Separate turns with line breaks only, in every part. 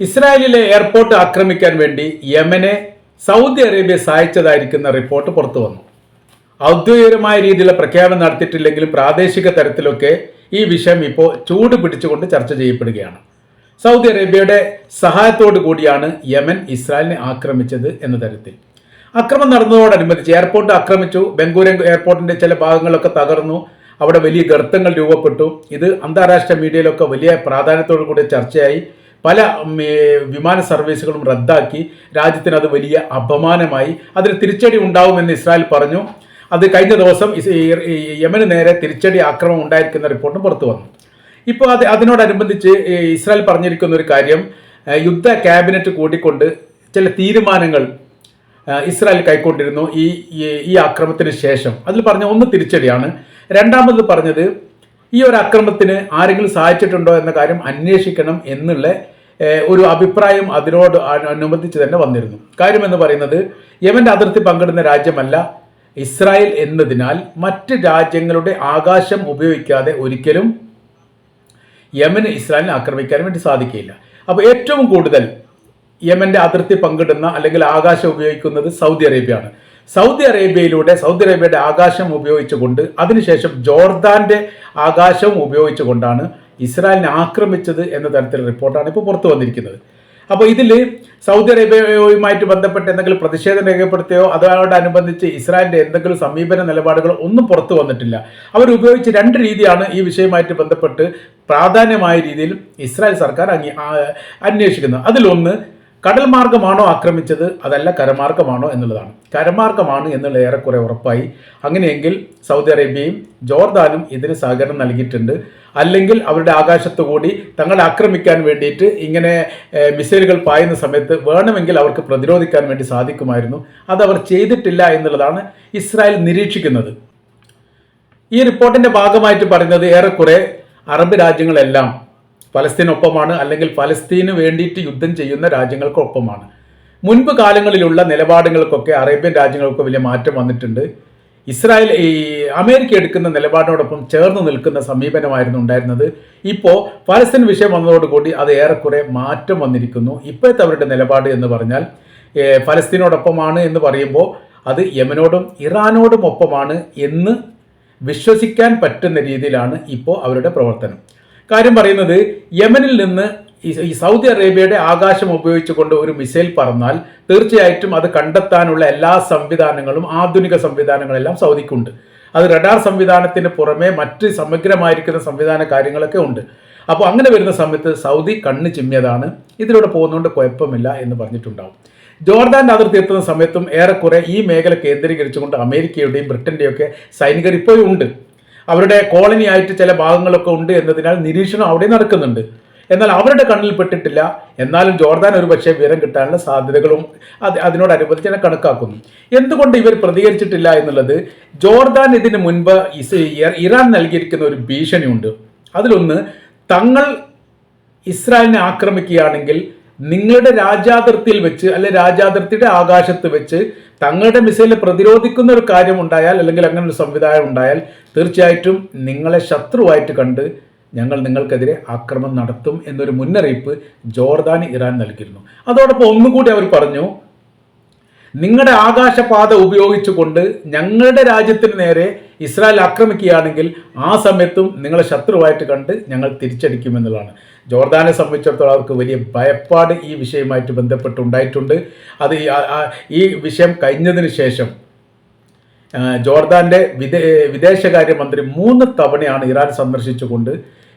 ഇസ്രായേലിലെ എയർപോർട്ട് ആക്രമിക്കാൻ വേണ്ടി യമനെ സൗദി അറേബ്യ സഹായിച്ചതായിരിക്കുന്ന റിപ്പോർട്ട് പുറത്തു വന്നു. ഔദ്യോഗികമായ രീതിയിലുള്ള പ്രഖ്യാപനം നടത്തിയിട്ടില്ലെങ്കിലും പ്രാദേശിക തരത്തിലൊക്കെ ഈ വിഷയം ഇപ്പോൾ ചൂട് പിടിച്ചുകൊണ്ട് ചർച്ച ചെയ്യപ്പെടുകയാണ്. സൗദി അറേബ്യയുടെ സഹായത്തോടു കൂടിയാണ് യമൻ ഇസ്രായേലിനെ ആക്രമിച്ചത് എന്ന തരത്തിൽ. അക്രമം നടന്നതോടനുബന്ധിച്ച് എയർപോർട്ട് ആക്രമിച്ചു. ബംഗൂരൻ എയർപോർട്ടിന്റെ ചില ഭാഗങ്ങളൊക്കെ തകർന്നു. അവിടെ വലിയ ഗർത്തങ്ങൾ രൂപപ്പെട്ടു. ഇത് അന്താരാഷ്ട്ര മീഡിയയിലൊക്കെ വലിയ പ്രാധാന്യത്തോടു കൂടി ചർച്ചയായി. പല വിമാന സർവീസുകളും റദ്ദാക്കി. രാജ്യത്തിന് അത് വലിയ അപമാനമായി. അതിന് തിരിച്ചടി ഉണ്ടാവുമെന്ന് ഇസ്രായേൽ പറഞ്ഞു. അത് കഴിഞ്ഞ ദിവസം യമന് നേരെ തിരിച്ചടി ആക്രമണം ഉണ്ടായിരിക്കുന്ന റിപ്പോർട്ടും പുറത്തു വന്നു. ഇപ്പോൾ അത് അതിനോടനുബന്ധിച്ച് ഇസ്രായേൽ പറഞ്ഞിരിക്കുന്ന ഒരു കാര്യം യുദ്ധ ക്യാബിനറ്റ് കൂടിക്കൊണ്ട് ചില തീരുമാനങ്ങൾ ഇസ്രായേൽ കൈക്കൊണ്ടിരുന്നു ഈ ഈ- ആക്രമത്തിന് ശേഷം. അതിൽ പറഞ്ഞ ഒന്ന് തിരിച്ചടിയാണ്. രണ്ടാമത് പറഞ്ഞത് ഈ ഒരു അക്രമത്തിന് ആരെങ്കിലും സഹായിച്ചിട്ടുണ്ടോ എന്ന കാര്യം അന്വേഷിക്കണം എന്നുള്ള ഒരു അഭിപ്രായം അതിനോട് അനുബന്ധിച്ച് തന്നെ വന്നിരുന്നു. കാര്യം എന്ന് പറയുന്നത് യമന്റെ അതിർത്തി പങ്കിടുന്ന രാജ്യമല്ല ഇസ്രായേൽ എന്നതിനാൽ മറ്റ് രാജ്യങ്ങളുടെ ആകാശം ഉപയോഗിക്കാതെ ഒരിക്കലും യമന് ഇസ്രായേലിനെ ആക്രമിക്കാൻ വേണ്ടി സാധിക്കില്ല അപ്പോൾ ഏറ്റവും കൂടുതൽ യമന്റെ അതിർത്തി പങ്കിടുന്ന അല്ലെങ്കിൽ ആകാശം ഉപയോഗിക്കുന്നത് സൗദി അറേബ്യയാണ്. സൗദി അറേബ്യയിലൂടെ സൗദി അറേബ്യയുടെ ആകാശം ഉപയോഗിച്ചുകൊണ്ട് അതിനുശേഷം ജോർദാന്റെ ആകാശവും ഉപയോഗിച്ചുകൊണ്ടാണ് ഇസ്രായേലിനെ ആക്രമിച്ചത് എന്ന തരത്തിലുള്ള റിപ്പോർട്ടാണ് ഇപ്പോൾ പുറത്തു വന്നിരിക്കുന്നത്. അപ്പോൾ ഇതിൽ സൗദി അറേബ്യയുമായിട്ട് ബന്ധപ്പെട്ട് എന്തെങ്കിലും പ്രതിഷേധം രേഖപ്പെടുത്തുകയോ അതോടനുബന്ധിച്ച് ഇസ്രായേലിന്റെ എന്തെങ്കിലും സമീപന നിലപാടുകളോ ഒന്നും പുറത്തു വന്നിട്ടില്ല. അവർ ഉപയോഗിച്ച രണ്ട് രീതിയാണ് ഈ വിഷയമായിട്ട് ബന്ധപ്പെട്ട് പ്രാധാന്യമായ രീതിയിൽ ഇസ്രായേൽ സർക്കാർ അന്വേഷിക്കുന്നത്. അതിലൊന്ന് കടൽ മാർഗമാണോ ആക്രമിച്ചത്? അതല്ല കരമാർഗമാണോ എന്നുള്ളതാണ്. കരമാർഗമാണ് എന്നുള്ള ഏറെക്കുറെ ഉറപ്പായി. അങ്ങനെയെങ്കിൽ സൗദി അറേബ്യയും ജോർദാനും ഇതിന് സഹകരണം നൽകിയിട്ടുണ്ട്. അല്ലെങ്കിൽ അവരുടെ ആകാശത്തുകൂടി തങ്ങളെ ആക്രമിക്കാൻ വേണ്ടിയിട്ട് ഇങ്ങനെ മിസൈലുകൾ പായുന്ന സമയത്ത് വേണമെങ്കിൽ അവർക്ക് പ്രതിരോധിക്കാൻ വേണ്ടി സാധിക്കുമായിരുന്നു. അത് അവർ ചെയ്തിട്ടില്ല എന്നുള്ളതാണ് ഇസ്രായേൽ നിരീക്ഷിക്കുന്നത്. ഈ റിപ്പോർട്ടിന്റെ ഭാഗമായിട്ട് പറയുന്നത് ഏറെക്കുറെ അറബ് രാജ്യങ്ങളെല്ലാം ഫലസ്തീനൊപ്പമാണ് അല്ലെങ്കിൽ ഫലസ്തീന് വേണ്ടിയിട്ട് യുദ്ധം ചെയ്യുന്ന രാജ്യങ്ങൾക്കൊപ്പമാണ്. മുൻപ് കാലങ്ങളിലുള്ള നിലപാടുകൾക്കൊക്കെ അറേബ്യൻ രാജ്യങ്ങൾക്ക് വലിയ മാറ്റം വന്നിട്ടുണ്ട്. ഇസ്രായേൽ ഈ അമേരിക്ക എടുക്കുന്ന നിലപാടിനോടൊപ്പം ചേർന്ന് നിൽക്കുന്ന സമീപനമായിരുന്നു ഉണ്ടായിരുന്നത്. ഇപ്പോൾ ഫലസ്തീൻ വിഷയം വന്നതോടുകൂടി അത് ഏറെക്കുറെ മാറ്റം വന്നിരിക്കുന്നു. ഇപ്പോഴത്തെ അവരുടെ നിലപാട് എന്ന് പറഞ്ഞാൽ ഫലസ്തീനോടൊപ്പമാണ് എന്ന് പറയുമ്പോൾ അത് യമനോടും ഇറാനോടും ഒപ്പമാണ് എന്ന് വിശ്വസിക്കാൻ പറ്റുന്ന രീതിയിലാണ് ഇപ്പോൾ അവരുടെ പ്രവർത്തനം. കാര്യം പറയുന്നത് യമനിൽ നിന്ന് ഈ സൗദി അറേബ്യയുടെ ആകാശം ഉപയോഗിച്ചുകൊണ്ട് ഒരു മിസൈൽ പറന്നാൽ തീർച്ചയായിട്ടും അത് കണ്ടെത്താനുള്ള എല്ലാ സംവിധാനങ്ങളും ആധുനിക സംവിധാനങ്ങളെല്ലാം സൗദിക്കുണ്ട്. അത് റഡാർ സംവിധാനത്തിന് പുറമെ മറ്റ് സമഗ്രമായിരിക്കുന്ന സംവിധാന കാര്യങ്ങളൊക്കെ ഉണ്ട്. അപ്പോൾ അങ്ങനെ വരുന്ന സമയത്ത് സൗദി കണ്ണ് ചിമ്മിയതാണ്. ഇതിലൂടെ പോകുന്നതുകൊണ്ട് കുഴപ്പമില്ല എന്ന് പറഞ്ഞിട്ടുണ്ടാവും. ജോർദാന്റെ അതിർത്തി എത്തുന്ന സമയത്തും ഏറെക്കുറെ ഈ മേഖല കേന്ദ്രീകരിച്ചുകൊണ്ട് അമേരിക്കയുടെയും ബ്രിട്ടന്റെയും ഒക്കെ സൈനികർ ഇപ്പോഴും ഉണ്ട്. അവരുടെ കോളനി ആയിട്ട് ചില ഭാഗങ്ങളൊക്കെ ഉണ്ട് എന്നതിനാൽ നിരീക്ഷണം അവിടെ നടക്കുന്നുണ്ട്. എന്നാൽ അവരുടെ കണ്ണിൽ പെട്ടിട്ടില്ല. എന്നാലും ജോർദാൻ ഒരു പക്ഷേ വിവരം കിട്ടാനുള്ള സാധ്യതകളും അത് അതിനോടനുബന്ധിച്ച് തന്നെ കണക്കാക്കുന്നു. എന്തുകൊണ്ട് ഇവർ പ്രതികരിച്ചിട്ടില്ല എന്നുള്ളത് ജോർദാൻ ഇതിന് മുൻപ് ഇറാൻ നൽകിയിരിക്കുന്ന ഒരു ഭീഷണിയുണ്ട്. അതിലൊന്ന് തങ്ങൾ ഇസ്രായേലിനെ ആക്രമിക്കുകയാണെങ്കിൽ നിങ്ങളുടെ രാജ്യാതിർത്തിയിൽ വെച്ച് അല്ലെ രാജ്യാതിർത്തിയുടെ ആകാശത്ത് വെച്ച് തങ്ങളുടെ മിസൈലിനെ പ്രതിരോധിക്കുന്ന ഒരു കാര്യം ഉണ്ടായാൽ അല്ലെങ്കിൽ അങ്ങനെ ഒരു സംവിധാനം ഉണ്ടായാൽ തീർച്ചയായിട്ടും നിങ്ങളെ ശത്രുവായിട്ട് കണ്ട് ഞങ്ങൾ നിങ്ങൾക്കെതിരെ ആക്രമണം നടത്തും എന്നൊരു മുന്നറിയിപ്പ് ജോർദാൻ ഇറാൻ നൽകിയിരുന്നു. അതോടൊപ്പം ഒന്നുകൂടി അവർ പറഞ്ഞു നിങ്ങളുടെ ആകാശപാത ഉപയോഗിച്ചുകൊണ്ട് ഞങ്ങളുടെ രാജ്യത്തിന് നേരെ ഇസ്രായേൽ ആക്രമിക്കുകയാണെങ്കിൽ ആ സമയത്തും നിങ്ങളെ ശത്രുവായിട്ട് കണ്ട് ഞങ്ങൾ തിരിച്ചടിക്കുമെന്നുള്ളതാണ്. ജോർദാനെ സംബന്ധിച്ചിടത്തോളം അവർക്ക് വലിയ ഭയപ്പാട് ഈ വിഷയവുമായിട്ട് ബന്ധപ്പെട്ടുണ്ടായിട്ടുണ്ട്. അത് ഈ- വിഷയം കഴിഞ്ഞതിന് ശേഷം ജോർദാന്റെ വിദേ വിദേശകാര്യമന്ത്രി മൂന്ന് തവണയാണ് ഇറാൻ സന്ദർശിച്ചുകൊണ്ട്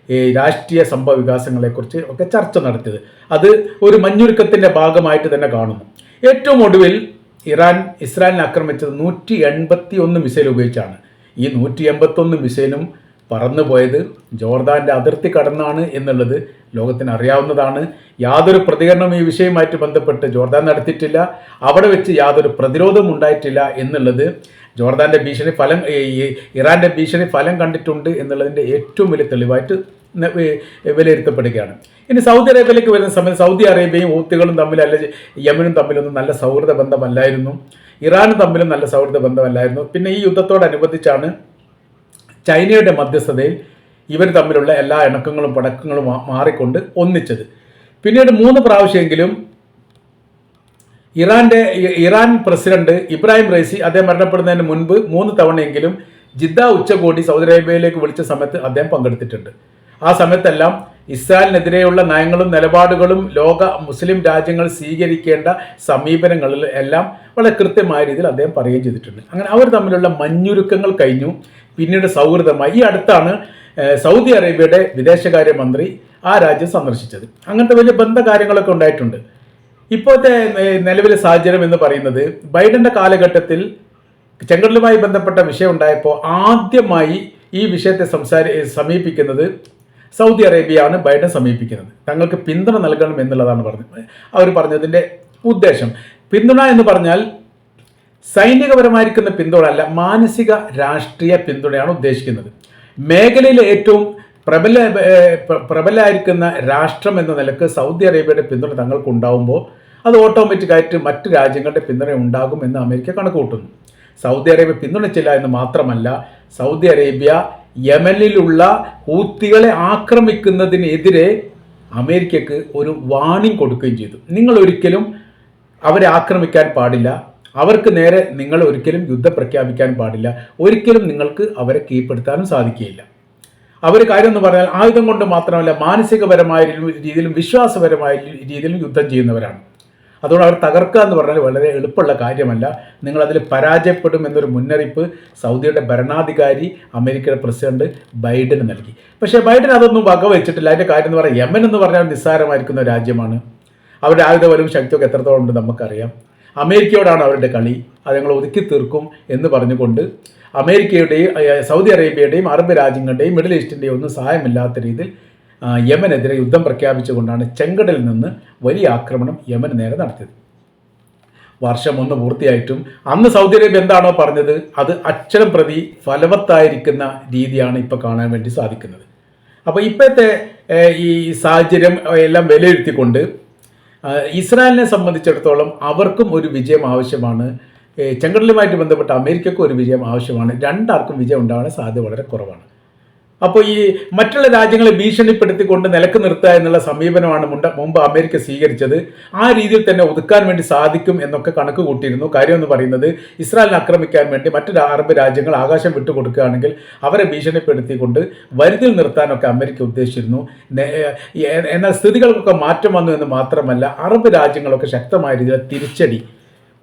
ഈ രാഷ്ട്രീയ സംഭവ വികാസങ്ങളെക്കുറിച്ച് ഒക്കെ ചർച്ച നടത്തിയത്. അത് ഒരു മഞ്ഞുരുക്കത്തിന്റെ ഭാഗമായിട്ട് തന്നെ കാണുന്നു. ഏറ്റവും ഒടുവിൽ ഇറാൻ ഇസ്രായേലിനെ ആക്രമിച്ചത് നൂറ്റി എൺപത്തി ഒന്ന് മിസൈൽ ഉപയോഗിച്ചാണ്. ഈ നൂറ്റി എൺപത്തൊന്ന് മിസൈലും പറന്നുപോയത് ജോർദാന്റെ അതിർത്തി കടന്നാണ് എന്നുള്ളത് ലോകത്തിന് അറിയാവുന്നതാണ്. യാതൊരു പ്രതികരണവും ഈ വിഷയവുമായിട്ട് ബന്ധപ്പെട്ട് ജോർദാൻ നടത്തിയിട്ടില്ല. അവിടെ വെച്ച് യാതൊരു പ്രതിരോധവും ഉണ്ടായിട്ടില്ല എന്നുള്ളത് ജോർദാന്റെ ഭീഷണി ഫലം ഇറാന്റെ ഭീഷണി ഫലം കണ്ടിട്ടുണ്ട് എന്നുള്ളതിന്റെ ഏറ്റവും വലിയ തെളിവായിട്ട് വിലയിരുത്തപ്പെടുകയാണ്. ഇനി സൗദി അറേബ്യയിലേക്ക് വരുന്ന സമയത്ത് സൗദി അറേബ്യയും ഊത്തുകളും തമ്മിൽ അല്ല യമനും തമ്മിലൊന്നും നല്ല സൗഹൃദ ബന്ധമല്ലായിരുന്നു. ഇറാനും തമ്മിലും നല്ല സൗഹൃദ ബന്ധമല്ലായിരുന്നു. പിന്നെ ഈ യുദ്ധത്തോടനുബന്ധിച്ചാണ് ചൈനയുടെ മധ്യസ്ഥതയിൽ ഇവർ തമ്മിലുള്ള എല്ലാ ഇണക്കങ്ങളും പടക്കങ്ങളും മാറിക്കൊണ്ട് ഒന്നിച്ചത്. പിന്നീട് മൂന്ന് പ്രാവശ്യമെങ്കിലും ഇറാന്റെ ഇറാൻ പ്രസിഡന്റ് ഇബ്രാഹിം റൈസി അദ്ദേഹം മരണപ്പെടുന്നതിന് മുൻപ് മൂന്ന് തവണയെങ്കിലും ജിദ്ദ ഉച്ചകോടി സൗദി അറേബ്യയിലേക്ക് വിളിച്ച സമയത്ത് അദ്ദേഹം പങ്കെടുത്തിട്ടുണ്ട്. ആ സമയത്തെല്ലാം ഇസ്രായേലിനെതിരെയുള്ള നയങ്ങളും നിലപാടുകളും ലോക മുസ്ലിം രാജ്യങ്ങൾ സ്വീകരിക്കേണ്ട സമീപനങ്ങളിൽ എല്ലാം വളരെ കൃത്യമായ രീതിയിൽ അദ്ദേഹം പറയുകയും ചെയ്തിട്ടുണ്ട്. അങ്ങനെ അവർ തമ്മിലുള്ള മഞ്ഞുരുക്കങ്ങൾ കഴിഞ്ഞു. പിന്നീട് സൗഹൃദമായി. ഈ അടുത്താണ് സൗദി അറേബ്യയുടെ വിദേശകാര്യമന്ത്രി ആ രാജ്യം സന്ദർശിച്ചത്. അങ്ങനത്തെ വലിയ ബന്ധ കാര്യങ്ങളൊക്കെ ഉണ്ടായിട്ടുണ്ട്. ഇപ്പോഴത്തെ നിലവിലെ സാഹചര്യം എന്ന് പറയുന്നത് ബൈഡന്റെ കാലഘട്ടത്തിൽ ചെങ്കടലുമായി ബന്ധപ്പെട്ട വിഷയം ഉണ്ടായപ്പോൾ ആദ്യമായി ഈ വിഷയത്തെ സംസാരി സമീപിക്കുന്നത് സൗദി അറേബ്യയാണ് ബൈഡൻ സമീപിക്കുന്നത്. തങ്ങൾക്ക് പിന്തുണ നൽകണം എന്നുള്ളതാണ് പറഞ്ഞത്. അവർ പറഞ്ഞതിന്റെ ഉദ്ദേശം. പിന്തുണ എന്ന് പറഞ്ഞാൽ സൈനികപരമായിരിക്കുന്ന പിന്തുണ അല്ല മാനസിക രാഷ്ട്രീയ പിന്തുണയാണ് ഉദ്ദേശിക്കുന്നത്. മേഖലയിലെ ഏറ്റവും പ്രബല പ്രബലമായിരിക്കുന്ന രാഷ്ട്രം എന്ന നിലയ്ക്ക് സൗദി അറേബ്യയുടെ പിന്തുണ തങ്ങൾക്ക് ഉണ്ടാകുമ്പോൾ അത് ഓട്ടോമാറ്റിക്കായിട്ട് മറ്റ് രാജ്യങ്ങളുടെ പിന്തുണ ഉണ്ടാകും എന്ന് അമേരിക്ക കണക്ക് കൂട്ടുന്നു സൗദി അറേബ്യ പിന്തുണച്ചില്ല എന്ന് മാത്രമല്ല സൗദി അറേബ്യ യമനിലുള്ള ഹൂത്തികളെ ആക്രമിക്കുന്നതിനെതിരെ അമേരിക്കക്ക് ഒരു വാണിംഗ് കൊടുക്കുകയും ചെയ്തു. നിങ്ങൾ ഒരിക്കലും അവരെ ആക്രമിക്കാൻ പാടില്ല. അവർക്ക് നേരെ നിങ്ങൾ ഒരിക്കലും യുദ്ധം പ്രഖ്യാപിക്കാൻ പാടില്ല. ഒരിക്കലും നിങ്ങൾക്ക് അവരെ കീഴ്പ്പെടുത്താനും സാധിക്കുകയില്ല. അവർ കാര്യം എന്ന് പറഞ്ഞാൽ ആയുധം കൊണ്ട് മാത്രമല്ല മാനസികപരമായ രീതിയിലും വിശ്വാസപരമായ രീതിയിലും യുദ്ധം ചെയ്യുന്നവരാണ്. അതുകൊണ്ട് അവർ തകർക്കുക എന്ന് പറഞ്ഞാൽ വളരെ എളുപ്പമുള്ള കാര്യമല്ല. നിങ്ങൾ അതിൽ പരാജയപ്പെടും എന്നൊരു മുന്നറിയിപ്പ് സൗദിയുടെ ഭരണാധികാരി അമേരിക്കയുടെ പ്രസിഡന്റ് ബൈഡന് നൽകി. പക്ഷേ ബൈഡൻ അതൊന്നും വകവെച്ചിട്ടില്ല. അതിന്റെ കാര്യം എന്ന് പറഞ്ഞാൽ യമൻ എന്ന് പറഞ്ഞാൽ നിസ്സാരമായിരിക്കുന്ന രാജ്യമാണ്. അവരുടെ ആയുധബലവും ശക്തിയൊക്കെ എത്രത്തോളം ഉണ്ട് നമുക്കറിയാം. അമേരിക്കയോടാണ് അവരുടെ കളി. അത് ഞങ്ങൾ ഒതുക്കി തീർക്കും എന്ന് പറഞ്ഞുകൊണ്ട് അമേരിക്കയുടെയും സൗദി അറേബ്യയുടെയും അറബ് രാജ്യങ്ങളുടെയും മിഡിൽ ഈസ്റ്റിന്റെയും ഒന്നും സഹായമില്ലാത്ത രീതിയിൽ യമനെതിരെ യുദ്ധം പ്രഖ്യാപിച്ചുകൊണ്ടാണ് ചെങ്കടലിൽ നിന്ന് വലിയ ആക്രമണം യമന് നേരെ നടത്തിയത്. വർഷം ഒന്ന് പൂർത്തിയായിട്ടും അന്ന് സൗദി അറേബ്യ എന്താണോ പറഞ്ഞത് അത് അക്ഷരം പ്രതി ഫലവത്തായിരിക്കുന്ന രീതിയാണ് ഇപ്പോൾ കാണാൻ വേണ്ടി സാധിക്കുന്നത്. അപ്പോൾ ഇപ്പോഴത്തെ ഈ സാഹചര്യം എല്ലാം വിലയിരുത്തിക്കൊണ്ട് ഇസ്രായേലിനെ സംബന്ധിച്ചിടത്തോളം അവർക്കും ഒരു വിജയം ആവശ്യമാണ് ചെങ്കടലുമായിട്ട് ബന്ധപ്പെട്ട അമേരിക്കക്കും ഒരു വിജയം ആവശ്യമാണ് രണ്ടാർക്കും വിജയം ഉണ്ടാകാൻ സാധ്യത വളരെ കുറവാണ്. അപ്പോൾ ഈ മറ്റുള്ള രാജ്യങ്ങളെ ഭീഷണിപ്പെടുത്തിക്കൊണ്ട് നിലയ്ക്ക് നിർത്തുക എന്നുള്ള സമീപനമാണ് മുണ്ട മുമ്പ് അമേരിക്ക സ്വീകരിച്ചത്. ആ രീതിയിൽ തന്നെ ഒതുക്കാൻ വേണ്ടി സാധിക്കും എന്നൊക്കെ കണക്ക് കൂട്ടിയിരുന്നു. കാര്യം എന്ന് പറയുന്നത് ഇസ്രായേലിനെ ആക്രമിക്കാൻ വേണ്ടി മറ്റു അറബ് രാജ്യങ്ങൾ ആകാശം വിട്ടുകൊടുക്കുകയാണെങ്കിൽ അവരെ ഭീഷണിപ്പെടുത്തിക്കൊണ്ട് വരുതിൽ നിർത്താനൊക്കെ അമേരിക്ക ഉദ്ദേശിച്ചിരുന്നു. എന്നാൽ സ്ഥിതികൾക്കൊക്കെ മാറ്റം വന്നു എന്ന് മാത്രമല്ല അറബ് രാജ്യങ്ങളൊക്കെ ശക്തമായ രീതിയിൽ തിരിച്ചടി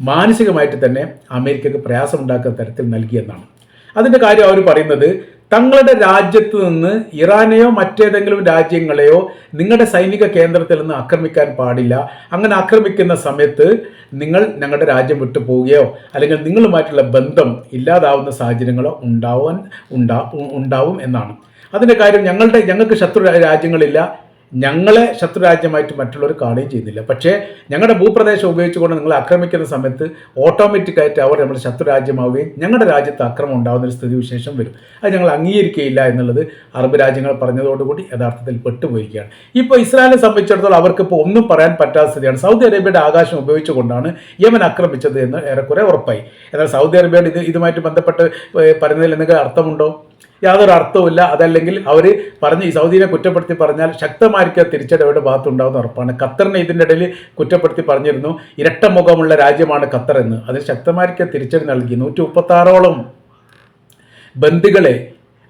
മാനസികമായിട്ട് തന്നെ അമേരിക്കക്ക് പ്രയാസമുണ്ടാക്കുന്ന തരത്തിൽ നൽകിയെന്നാണ്. അതിന്റെ കാര്യം അവർ പറയുന്നത് തങ്ങളുടെ രാജ്യത്ത് നിന്ന് ഇറാനെയോ മറ്റേതെങ്കിലും രാജ്യങ്ങളെയോ നിങ്ങളുടെ സൈനിക കേന്ദ്രത്തിൽ നിന്ന് ആക്രമിക്കാൻ പാടില്ല. അങ്ങനെ ആക്രമിക്കുന്ന സമയത്ത് നിങ്ങൾ ഞങ്ങളുടെ രാജ്യം വിട്ടു പോവുകയോ അല്ലെങ്കിൽ നിങ്ങളുമായിട്ടുള്ള ബന്ധം ഇല്ലാതാവുന്ന സാഹചര്യങ്ങളോ ഉണ്ടാവാൻ ഉണ്ടാ ഉണ്ടാവും എന്നാണ്. അതിന്റെ കാര്യം ഞങ്ങളുടെ ഞങ്ങൾക്ക് ശത്രു രാജ്യങ്ങളില്ല. ഞങ്ങളെ ശത്രുരാജ്യമായിട്ട് മറ്റുള്ളവർ കാണുകയും ചെയ്യുന്നില്ല. പക്ഷേ ഞങ്ങളുടെ ഭൂപ്രദേശം ഉപയോഗിച്ചുകൊണ്ട് നിങ്ങൾ ആക്രമിക്കുന്ന സമയത്ത് ഓട്ടോമാറ്റിക്കായിട്ട് അവർ നമ്മുടെ ശത്രുരാജ്യമാവുകയും ഞങ്ങളുടെ രാജ്യത്ത് അക്രമം ഉണ്ടാകുന്ന ഒരു സ്ഥിതി വിശേഷം വരും. അത് ഞങ്ങൾ അംഗീകരിക്കുകയില്ല എന്നുള്ളത് അറബ് രാജ്യങ്ങൾ പറഞ്ഞതോടുകൂടി യഥാർത്ഥത്തിൽ പെട്ടുപോയിരിക്കുകയാണ്. ഇപ്പോൾ ഇസ്രായേലിനെ സംബന്ധിച്ചിടത്തോളം അവർക്ക് ഇപ്പോൾ ഒന്നും പറയാൻ പറ്റാത്ത സ്ഥിതിയാണ്. സൗദി അറേബ്യയുടെ ആകാശം ഉപയോഗിച്ചുകൊണ്ടാണ് യമൻ ആക്രമിച്ചത് എന്ന് ഏറെക്കുറെ ഉറപ്പായി. എന്നാൽ സൗദി അറേബ്യയുടെ ഇത് ഇതുമായിട്ട് ബന്ധപ്പെട്ട് പറയുന്നതിൽ എന്തെങ്കിലും അർത്ഥമുണ്ടോ? യാതൊരു അർത്ഥവുമില്ല. അതല്ലെങ്കിൽ അവർ പറഞ്ഞ് ഈ സൗദിനെ കുറ്റപ്പെടുത്തി പറഞ്ഞാൽ ശക്തമായിരിക്കും തിരിച്ചടി അവരുടെ ഭാഗത്തുണ്ടാകുന്ന ഉറപ്പാണ്. ഖത്തറിനെ ഇതിന്റെ ഇടയിൽ കുറ്റപ്പെടുത്തി പറഞ്ഞിരുന്നു. ഇരട്ട മുഖമുള്ള രാജ്യമാണ് ഖത്തർ എന്ന്. അതിന് ശക്തമായിരിക്കും തിരിച്ചടി നൽകി. നൂറ്റി മുപ്പത്താറോളം ബന്ദികളെ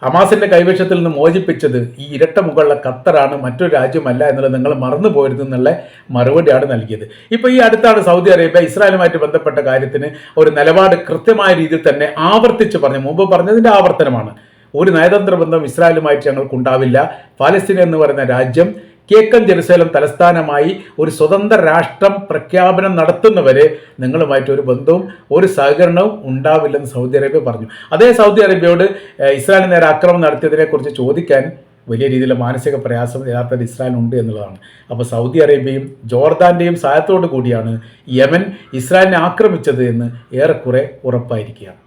ഹമാസിന്റെ കൈവശത്തിൽ നിന്ന് മോചിപ്പിച്ചത് ഈ ഇരട്ട മുകളിലെ ഖത്തറാണ് മറ്റൊരു രാജ്യമല്ല എന്നുള്ളത് നിങ്ങൾ മറന്നു പോയിരുന്നു എന്നുള്ള മറുപടിയാണ് നൽകിയത്. ഇപ്പോൾ ഈ അടുത്താണ് സൗദി അറേബ്യ ഇസ്രായേലുമായിട്ട് ബന്ധപ്പെട്ട കാര്യത്തിന് ഒരു നിലപാട് കൃത്യമായ രീതിയിൽ തന്നെ ആവർത്തിച്ച് പറഞ്ഞു. മുമ്പ് പറഞ്ഞതിന്റെ ആവർത്തനമാണ്. ഒരു നയതന്ത്ര ബന്ധം ഇസ്രായേലുമായിട്ട് ഞങ്ങൾക്കുണ്ടാവില്ല. പാലസ്തീൻ എന്ന് പറയുന്ന രാജ്യം കിഴക്കൻ ജെറുസലം തലസ്ഥാനമായി ഒരു സ്വതന്ത്ര രാഷ്ട്രം പ്രഖ്യാപനം നടത്തുന്നവരെ നിങ്ങളുമായിട്ട് ഒരു ബന്ധവും ഒരു സഹകരണവും ഉണ്ടാവില്ലെന്ന് സൗദി അറേബ്യ പറഞ്ഞു. അതേ സൗദി അറേബ്യയോട് ഇസ്രായേൽ നേരെ ആക്രമണം നടത്തിയതിനെക്കുറിച്ച് ചോദിക്കാൻ വലിയ രീതിയിലുള്ള മാനസിക പ്രയാസം യഥാർത്ഥത്തിൽ ഉണ്ട് എന്നുള്ളതാണ്. അപ്പോൾ സൗദി അറേബ്യയും ജോർദാന്റെയും സഹായത്തോടു കൂടിയാണ് യമൻ ഇസ്രായേലിനെ ആക്രമിച്ചത് എന്ന് ഏറെക്കുറെ ഉറപ്പായിരിക്കുകയാണ്.